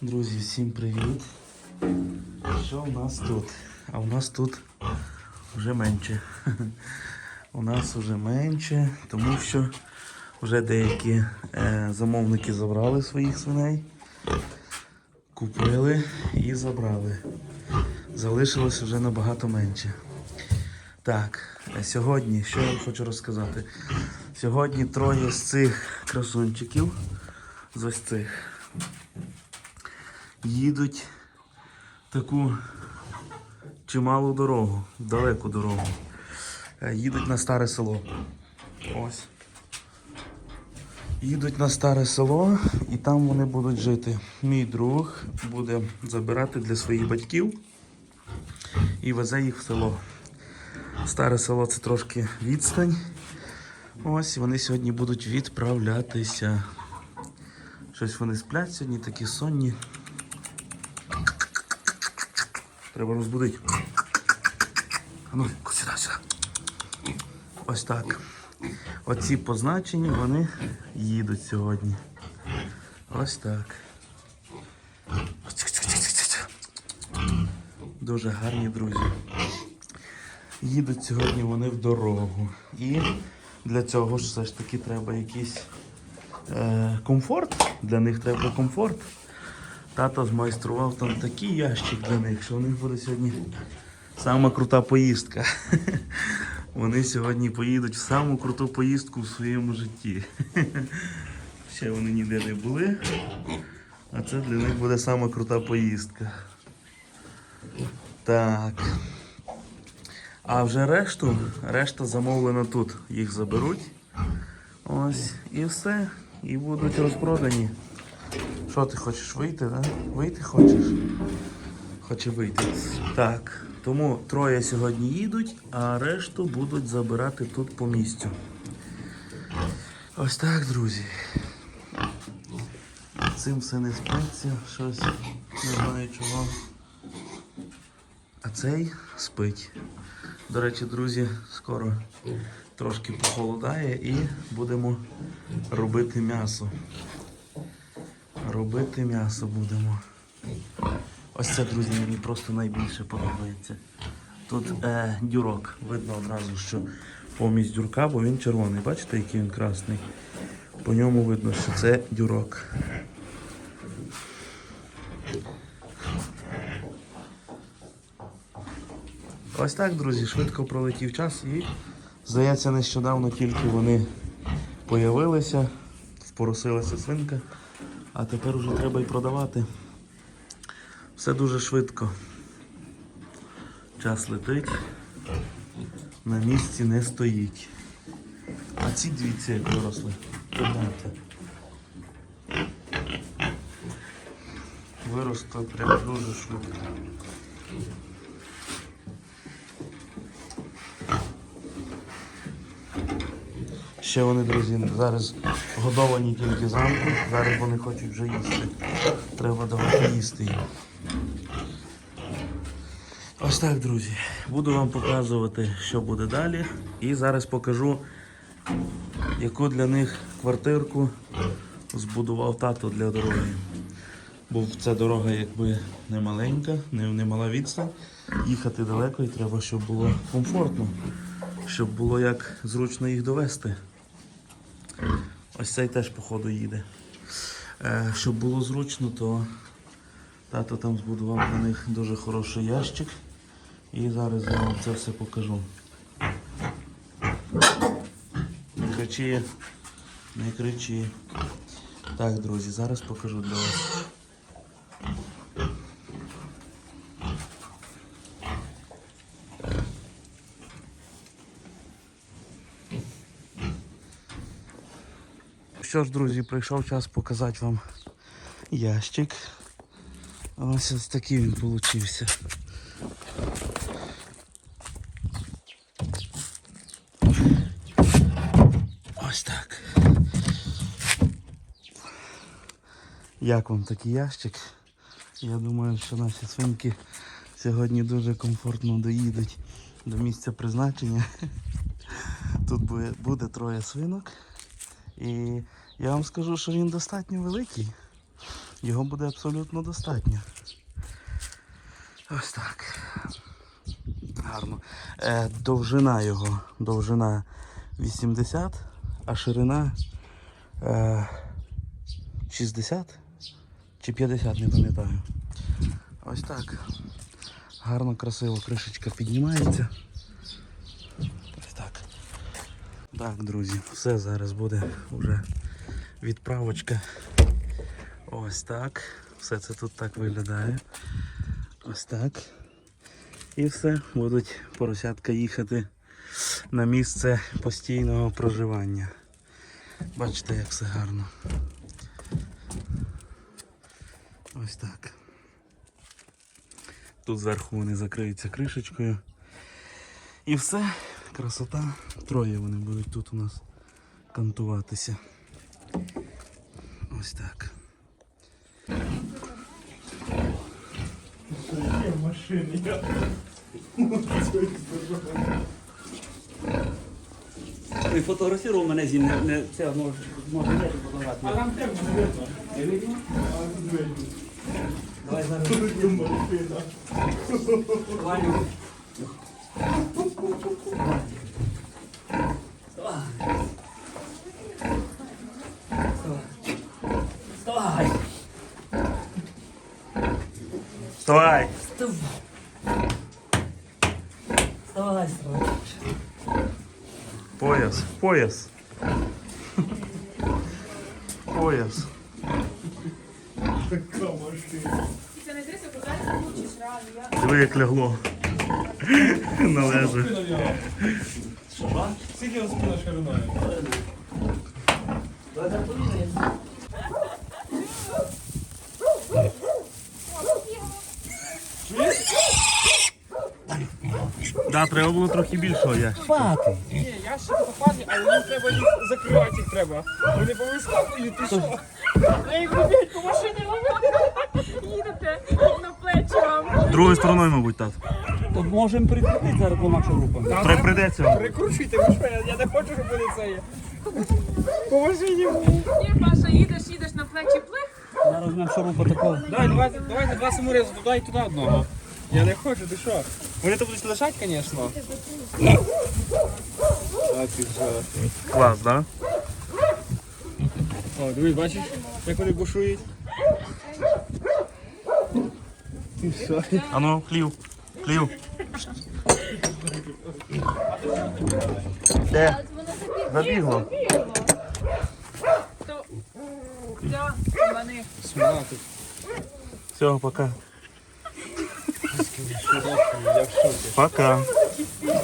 Друзі, всім привіт! Що у нас тут? А у нас тут вже менше. У нас вже менше, тому що вже деякі е, замовники забрали своїх свиней, купили і забрали. Залишилось вже набагато менше. Так, е, сьогодні, що я вам хочу розказати? Сьогодні троє з цих красунчиків, з ось цих, їдуть таку чималу дорогу, далеку дорогу. Е, Їдуть на старе село. Ось. Їдуть на старе село і там вони будуть жити. Мій друг буде забирати для своїх батьків і везе їх в село. Старе село це трошки відстань. Ось вони сьогодні будуть відправлятися. Щось вони сплять сьогодні, такі сонні. Треба розбудити. А ну, сюди, сюди. Ось так. Оці позначені вони їдуть сьогодні. Ось так. Дуже гарні друзі. Їдуть сьогодні вони в дорогу. І для цього ж все ж таки треба якийсь е, комфорт. Для них треба комфорт. Тато змайстрував там такий ящик для них, що у них буде сьогодні сама крута поїздка. Вони сьогодні поїдуть в саму круту поїздку в своєму житті. Ще вони ніде не були. А це для них буде сама крута поїздка. Так. А вже решту, решта замовлена тут. Їх заберуть. Ось, і все. І будуть розпродані. Що ти хочеш вийти, да? Вийти хочеш? Хоче вийти. Так. Тому троє сьогодні їдуть, а решту будуть забирати тут по місцю. Ось так, друзі. Цим все не спиться, щось не знаю чого. А цей спить. До речі, друзі, скоро трошки похолодає і будемо робити м'ясо. Робити м'ясо будемо. Ось це, друзі, мені просто найбільше подобається. Тут е, дюрок. Видно одразу, що помість дюрка, бо він червоний. Бачите, який він красний? По ньому видно, що це дюрок. Ось так, друзі, швидко пролетів час і, здається, нещодавно тільки вони появилися, впоросилася свинка, а тепер уже треба і продавати. Все дуже швидко. Час летить, на місці не стоїть. А ці дивіться, як виросли. Гляньте. Виросло прям дуже швидко. Ще вони, друзі, зараз годовані тільки зранку, зараз вони хочуть вже їсти. Треба давати їсти. Ось так, друзі. Буду вам показувати, що буде далі. І зараз покажу, яку для них квартирку збудував тато для дороги. Бо ця дорога якби не маленька, не, не мала відстань. Їхати далеко і треба, щоб було комфортно, щоб було як зручно їх довести. Ось цей теж, походу, їде. Е, щоб було зручно, то тато там збудував для них дуже хороший ящик. І зараз я вам це все покажу. Не кричи, не кричи. Так, друзі, зараз покажу для вас. Що ж, друзі, прийшов час показати вам ящик. Ось ось такий він получився. Ось так. Як вам такий ящик? Я думаю, що наші свинки сьогодні дуже комфортно доїдуть до місця призначення. Тут буде, буде троє свинок. І я вам скажу, що він достатньо великий. його буде абсолютно достатньо. Ось так. Гарно. Е, довжина його, довжина 80, а ширина е, 60 чи 50, не пам'ятаю. Ось так. Гарно, красиво кришечка піднімається. Ось так. Так, друзі, все зараз буде вже відправочка. Ось так. Все це тут так виглядає. Ось так. І все, будуть поросятка їхати на місце постійного проживання. Бачите, як все гарно. Ось так. Тут зверху вони закриються кришечкою. І все, красота. Троє вони будуть тут у нас кантуватися. Ось так. Ти фотографував мене зі не, не це може може не фотографію. А не видно. Давай зараз. Вставай. Вставай! Вставай. Вставай, вставай. Пояс, пояс. Пояс. Така машина. Це не дивися, куди ти получиш реально. Диви, як лягло. Належе. Нього. Скільки спина шириною? Давай так поміряємо. Да, треба було трохи більшого я. Пати. Ні, я ще попаду, але їм треба їх закривати їх треба. Вони повискакують, ти що? Я їх люблять по машині їдете на плечі вам. Другою стороною, мабуть, тат. То можемо прикрутити зараз двома шурупами. Треба прийдеться. Прикручуйте, ви що, я, я не хочу, щоб вони це є. По машині. Ні, Паша, їдеш, їдеш на плечі плих. Зараз візьмемо шурупа такого. Давай, давайте, давайте два саморези туди і туди одного. Я не хочу, ти що? Вони тут будуть лежать, звісно. А ти? Клас, да? О, дивись, бачиш, як вони бушують? Ти що? А ну, хлів. Хлів. Де? Забігло. Вони. Смола тут. Все, пока. Mm-hmm. Пока. Да,